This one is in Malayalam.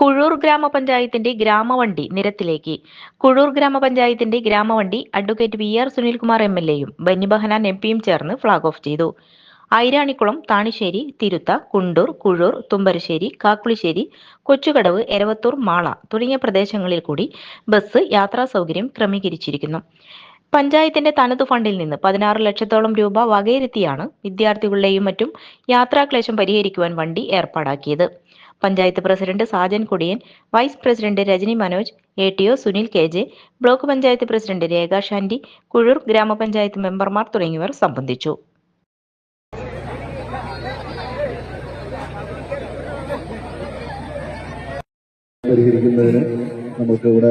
കുഴൂർ ഗ്രാമപഞ്ചായത്തിന്റെ ഗ്രാമവണ്ടി നിരത്തിലേക്ക്. കുഴൂർ ഗ്രാമപഞ്ചായത്തിന്റെ ഗ്രാമവണ്ടി advocate V R Sunilkumar M L എയും ബെന്നി ബഹനാൻ എം പിയും ചേർന്ന് ഫ്ളാഗ് ഓഫ് ചെയ്തു. ഐരാണിക്കുളം താണിശ്ശേരി തിരുത്ത കുണ്ടൂർ കുഴൂർ തുമ്പരശ്ശേരി കാക്കുളിശ്ശേരി കൊച്ചുകടവ് എരവത്തൂർ മാള തുടങ്ങിയ പ്രദേശങ്ങളിൽ കൂടി ബസ് യാത്രാ സൗകര്യം ക്രമീകരിച്ചിരിക്കുന്നു. പഞ്ചായത്തിന്റെ തനതു ഫണ്ടിൽ നിന്ന് പതിനാറ് ലക്ഷത്തോളം രൂപ വകയിരുത്തിയാണ് വിദ്യാർത്ഥികളുടെയും മറ്റും യാത്രാക്ലേശം പരിഹരിക്കുവാൻ വണ്ടി ഏർപ്പാടാക്കിയത്. Panchayat president Sajan Kudiyan vice president Rajani Manoj A T O Sunil K J block panchayat president Rekha Shandy Kuzhur ഗ്രാമപഞ്ചായത്ത് മെമ്പർമാർ തുടങ്ങിയവർ സംബന്ധിച്ചു. പരിഹരിക്കുന്നതിന് നമുക്ക് ഇവിടെ